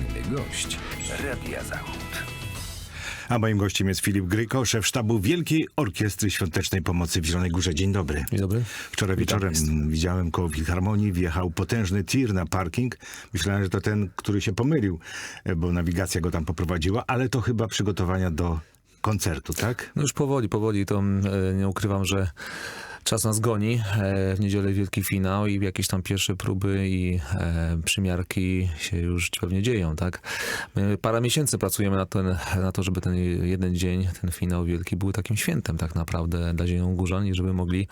Gościnny gość Radia Zachód. A moim gościem jest Filip Gryko, szef sztabu Wielkiej Orkiestry Świątecznej Pomocy w Zielonej Górze. Dzień dobry. Dzień dobry. Wczoraj wieczorem widziałem koło Filharmonii, wjechał potężny tir na parking. Myślałem, że to ten, który się pomylił, e, bo nawigacja go tam poprowadziła, ale to chyba przygotowania do koncertu, tak? No już powoli, powoli to e, nie ukrywam, że czas nas goni. E, w niedzielę wielki finał i jakieś tam pierwsze próby i e, przymiarki się już pewnie dzieją, tak? My parę miesięcy pracujemy na, ten, na to, żeby ten jeden dzień, ten finał wielki był takim świętem tak naprawdę dla Zielonogórzan i żeby mogli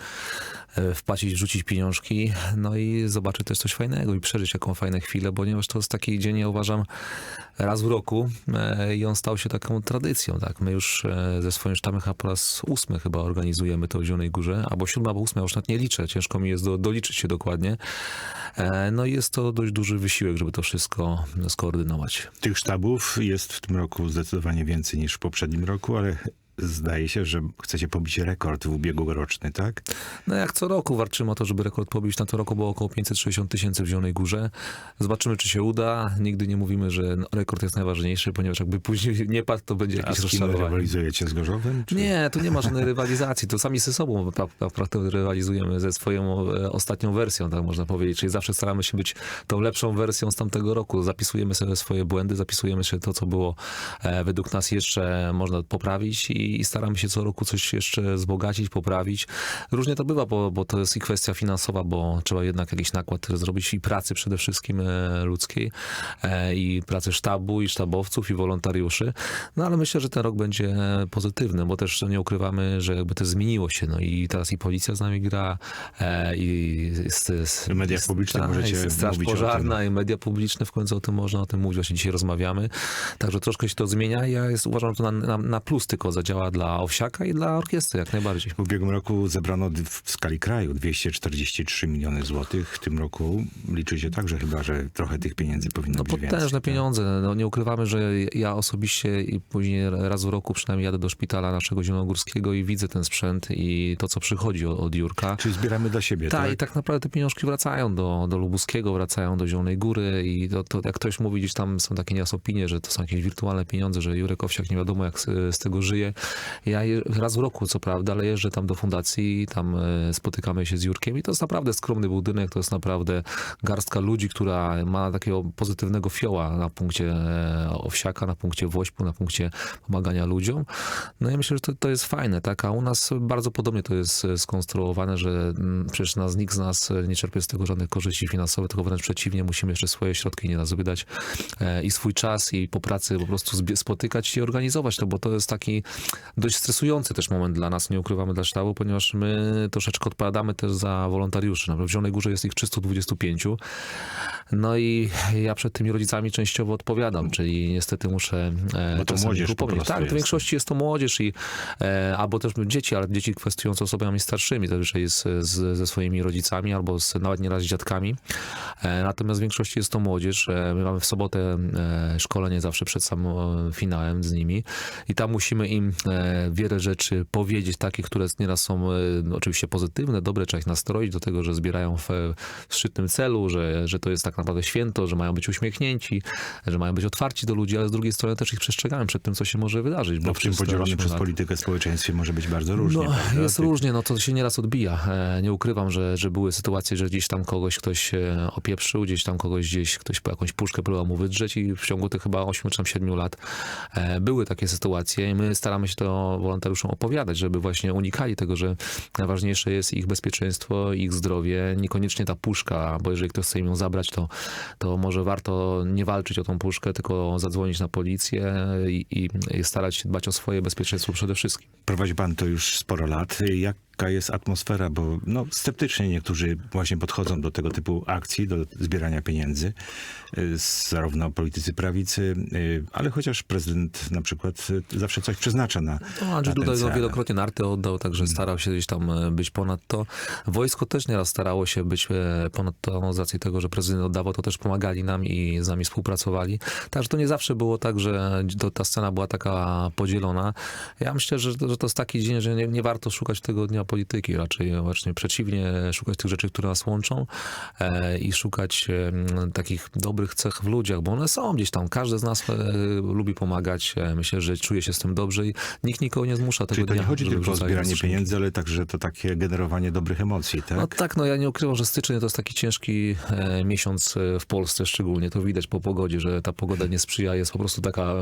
e, wpłacić, wrzucić pieniążki, no i zobaczyć też coś fajnego i przeżyć jaką fajną chwilę, ponieważ to jest taki dzień, ja uważam, raz w roku i on stał się taką tradycją, tak? My już ze swoim sztabem chyba po raz ósmy chyba organizujemy to w Zielonej Górze, albo siódma, albo ósma, już nawet nie liczę, ciężko mi jest do, doliczyć się dokładnie. E, No i jest to dość duży wysiłek, żeby to wszystko skoordynować. Tych sztabów jest w tym roku zdecydowanie więcej niż w poprzednim roku, ale zdaje się, że chcecie pobić rekord w ubiegłoroczny, tak? No jak co roku walczymy o to, żeby rekord pobić. Na to roku było około 560 tysięcy w Zielonej Górze. Zobaczymy, czy się uda. Nigdy nie mówimy, że rekord jest najważniejszy, ponieważ jakby później nie padł, to będzie jakieś rozczarowanie. rywalizujecie z Gorzowem? Czy... Nie, tu nie ma żadnej rywalizacji. To sami ze sobą pra- pra- pra- rywalizujemy ze swoją e, ostatnią wersją, tak można powiedzieć. Czyli zawsze staramy się być tą lepszą wersją z tamtego roku. Zapisujemy sobie swoje błędy, zapisujemy się to, co było e, według nas jeszcze można poprawić i, i staramy się co roku coś jeszcze wzbogacić, poprawić. Różnie to bywa, bo, bo to jest i kwestia finansowa, bo trzeba jednak jakiś nakład zrobić i pracy przede wszystkim e, ludzkiej e, i pracy sztabu i sztabowców i wolontariuszy. No ale myślę, że ten rok będzie pozytywny, bo też nie ukrywamy, że jakby to zmieniło się. No i teraz i policja z nami gra e, i mediach jest, publicznych tak, możecie jest Straż. Pożarna i media publiczne w końcu o tym można o tym mówić. Właśnie dzisiaj rozmawiamy. Także troszkę się to zmienia. Ja jest, uważam, że to na, na, na plus tylko zadziała dla Owsiaka i dla orkiestry jak najbardziej. W ubiegłym roku zebrano w skali kraju 243 miliony złotych. W tym roku liczy się także chyba, że trochę tych pieniędzy powinno No być więcej. potężne tak? pieniądze. No, nie ukrywamy, że ja osobiście i później raz w roku przynajmniej jadę do szpitala naszego zielonogórskiego i widzę ten sprzęt i to, co przychodzi od, od Jurka. Czyli zbieramy dla siebie, Tak, tak? i tak naprawdę te pieniążki wracają do, do Lubuskiego, wracają do Zielonej Góry i to, to jak ktoś mówi, gdzieś tam są takie nieraz opinie, że to są jakieś wirtualne pieniądze, że Jurek Owsiak nie wiadomo jak z, z tego żyje. Ja raz w roku, co prawda, ale jeżdżę tam do fundacji, tam e, spotykamy się z Jurkiem i to jest naprawdę skromny budynek, to jest naprawdę garstka ludzi, która ma takiego pozytywnego fioła na punkcie e, Owsiaka, na punkcie Wośpu, na punkcie pomagania ludziom. No i myślę, że to, to jest fajne, tak? A u nas bardzo podobnie to jest e, skonstruowane, że mm, przecież nas, nikt z nas nie czerpie z tego żadnych korzyści finansowych, tylko wręcz przeciwnie, musimy jeszcze swoje środki nieraz wydać i swój czas i po pracy po prostu spotykać się i organizować to, bo to jest taki dość stresujący też moment dla nas, nie ukrywamy dla sztabu, ponieważ my troszeczkę odpowiadamy też za wolontariuszy. Na w Zielonej Górze jest ich 325. No i ja przed tymi rodzicami częściowo odpowiadam, czyli niestety muszę e, Bo to młodzież po upomnieć. Tak, jest. w większości jest to młodzież i e, albo też dzieci, ale dzieci kwestionujące osobami starszymi, zazwyczaj jest z, ze swoimi rodzicami albo z, nawet nieraz z dziadkami. E, natomiast w większości jest to młodzież. My mamy w sobotę szkolenie zawsze przed samym finałem z nimi i tam musimy im wiele rzeczy powiedzieć, takich, które nieraz są e, oczywiście pozytywne, dobre, trzeba ich nastroić do tego, że zbierają w, w szczytnym celu, że, że to jest tak naprawdę święto, że mają być uśmiechnięci, że mają być otwarci do ludzi, ale z drugiej strony też ich przestrzegamy przed tym, co się może wydarzyć. No w tym podzielonym przez politykę społeczeństwie może być bardzo różnie. no, prawda? jest Ty- różnie, no to się nieraz odbija. E, Nie ukrywam, że, że były sytuacje, że gdzieś tam kogoś ktoś e, opieprzył, gdzieś tam kogoś gdzieś ktoś po jakąś puszkę próbował mu wydrzeć i w ciągu tych chyba 8 czy tam 7 lat e, były takie sytuacje i my staramy się to wolontariuszom opowiadać, żeby właśnie unikali tego, że najważniejsze jest ich bezpieczeństwo, ich zdrowie, niekoniecznie ta puszka, bo jeżeli ktoś chce im ją zabrać, to, to może warto nie walczyć o tą puszkę, tylko zadzwonić na policję i, i, starać się dbać o swoje bezpieczeństwo przede wszystkim. Prowadzi pan to już sporo lat. Jaka jest atmosfera? Bo no, sceptycznie niektórzy właśnie podchodzą do tego typu akcji, do zbierania pieniędzy. Y, Zarówno politycy prawicy, y, ale chociaż prezydent na przykład y, zawsze coś przeznacza na, No, Andrzej Duda no, wielokrotnie narty oddał, także starał się gdzieś tam e, być ponad to. Wojsko też nieraz starało się być e, ponad to z racji tego, że prezydent oddawał, to też pomagali nam i z nami współpracowali. Także to nie zawsze było tak, że to, ta scena była taka podzielona. Ja myślę, że, że to jest taki dzień, że nie, nie warto szukać tego dnia polityki, raczej właśnie przeciwnie, szukać tych rzeczy, które nas łączą e, i szukać takich dobrych cech w ludziach, bo one są gdzieś tam. Każdy z nas e, lubi pomagać. E, myślę, że czuje się z tym dobrze i nikt nikogo nie zmusza tego Czyli to nie dnia, chodzi żeby tylko o zbieranie pieniędzy, ale także to takie generowanie dobrych emocji, tak? No tak, no ja nie ukrywam, że styczeń to jest taki ciężki miesiąc w Polsce szczególnie. To widać po pogodzie, że ta pogoda nie sprzyja. Jest po prostu taka,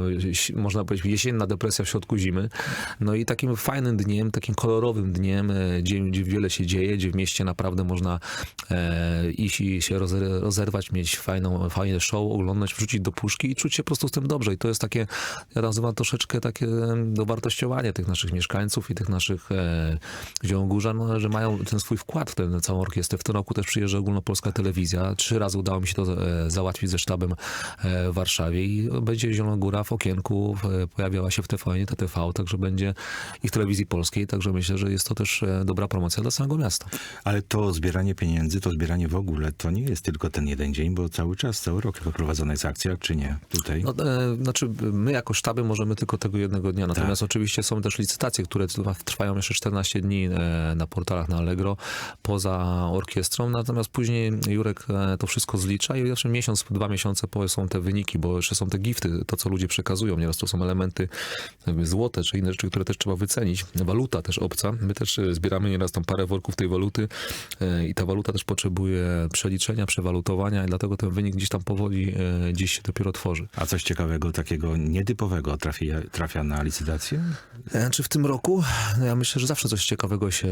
można powiedzieć, jesienna depresja w środku zimy. No i takim fajnym dniem, takim kolorowym dniem, gdzie, gdzie wiele się dzieje, gdzie w mieście naprawdę można e, iść i się rozer- rozerwać, mieć fajną, fajne show, oglądać, wrzucić do puszki i czuć się po prostu z tym dobrze. I to jest takie, ja nazywam troszeczkę takie dowartościowanie tych naszych mieszkańców i tych naszych e, Zielonogórzan, no, że mają ten swój wkład w tę całą orkiestrę. W tym roku też przyjeżdża ogólnopolska telewizja. Trzy razy udało mi się to e, załatwić ze sztabem w Warszawie i będzie Zielonogóra w okienku, pojawiała się w TVN, TTV, także będzie i w telewizji polskiej, także myślę, że jest to też dobra promocja dla samego miasta. Ale to zbieranie pieniędzy, to zbieranie w ogóle, to nie jest tylko ten jeden dzień, bo cały czas, cały rok prowadzona jest akcja, czy nie? Tutaj. No, e, znaczy, my jako sztaby możemy tylko tego jednego dnia, natomiast oczywiście są też licytacje, które trwa- trwają jeszcze 14 dni e, na portalach na Allegro, poza orkiestrą, natomiast później Jurek e, to wszystko zlicza i zawsze miesiąc, dwa miesiące po są te wyniki, bo jeszcze są te gifty, to co ludzie przekazują, nieraz to są elementy złote, czy inne rzeczy, które też trzeba wycenić. Waluta też obca, my też e, zbieramy nieraz tam parę worków tej waluty e, i ta waluta też potrzebuje przeliczenia, przewalutowania i dlatego ten wynik gdzieś tam powoli e, gdzieś się dopiero tworzy. A coś ciekawego, takiego nietypowego trafia, trafia na licytację? E, Czy w tym roku? No ja myślę, że zawsze coś ciekawego się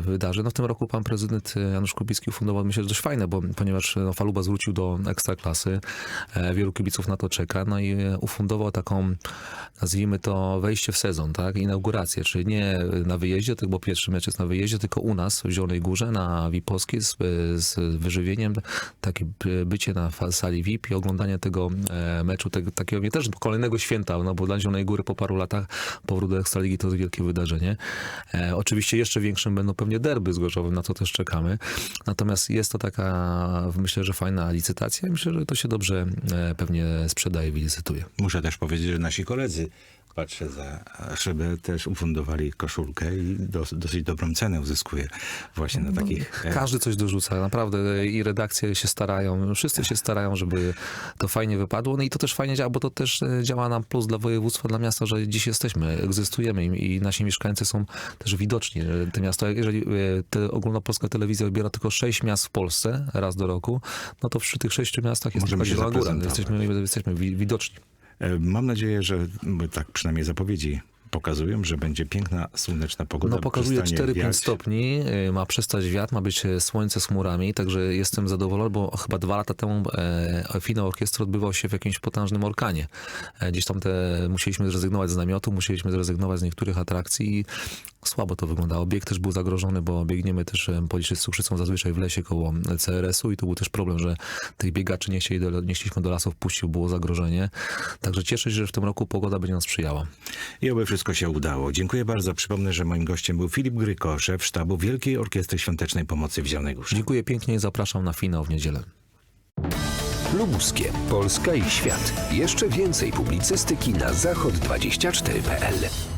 wydarzy. No w tym roku pan prezydent Janusz Kubicki ufundował, myślę, że dość fajne, bo ponieważ no, Faluba zwrócił do ekstraklasy, wielu kibiców na to czeka, no i ufundował taką, nazwijmy to wejście w sezon, tak, inaugurację, czyli nie na wyjeździe, tylko bo pierwszy mecz jest na wyjeździe, tylko u nas w Zielonej Górze, na Wipowskiej z, z wyżywieniem, takie by- bycie na sali VIP i oglądanie tego e, meczu, tego, takiego też kolejnego święta, no bo dla Zielonej Góry po paru latach powrót do Ekstraligi to jest wielkie wydarzenie. E, oczywiście jeszcze większym będą pewnie derby z Gorzowem, na co też czekamy. Natomiast jest to taka, myślę, że fajna licytacja myślę, że to się dobrze e, pewnie sprzedaje i licytuje. Muszę też powiedzieć, że nasi koledzy, patrzę za szybę, też ufundowali koszulkę i dos, dosyć dobrą cenę uzyskuje właśnie na takich... e, Każdy coś dorzuca, naprawdę i redakcje się starają, wszyscy się starają, żeby to fajnie wypadło. No i to też fajnie działa, bo to też e, działa nam plus dla województwa, dla miasta, że dziś jesteśmy, egzystujemy i, nasi mieszkańcy są też widoczni. Te miasto, jeżeli e, te ogólnopolska telewizja wybiera tylko sześć miast w Polsce raz do roku, no to przy tych sześciu miastach jest Możemy Zielona Góra. Jesteśmy, jesteśmy wi- widoczni. Mam nadzieję, że bo tak przynajmniej zapowiedzi pokazują, że będzie piękna, słoneczna pogoda. No pokazuje przestanie 4-5 wiać. stopni, y, ma przestać wiatr, ma być e, słońce z chmurami, także jestem zadowolony, bo chyba dwa lata temu e, finał orkiestry odbywał się w jakimś potężnym orkanie. E, gdzieś tam te, musieliśmy zrezygnować z namiotu, musieliśmy zrezygnować z niektórych atrakcji i słabo to wyglądało. Bieg też był zagrożony, bo biegniemy też policzyć z cukrzycą zazwyczaj w lesie koło CRS-u i to był też problem, że tych biegaczy nie, chcieli do, nie chcieliśmy do lasów puścić, było zagrożenie. Także cieszę się, że w tym roku pogoda będzie nam sprzyjała. I oby wszystko się udało. Dziękuję bardzo. Przypomnę, że moim gościem był Filip Gryko, szef sztabu Wielkiej Orkiestry Świątecznej Pomocy w Zielonej Górze. Dziękuję pięknie i zapraszam na finał w niedzielę. Lubuskie, Polska i świat. Jeszcze więcej publicystyki na zachod24.pl.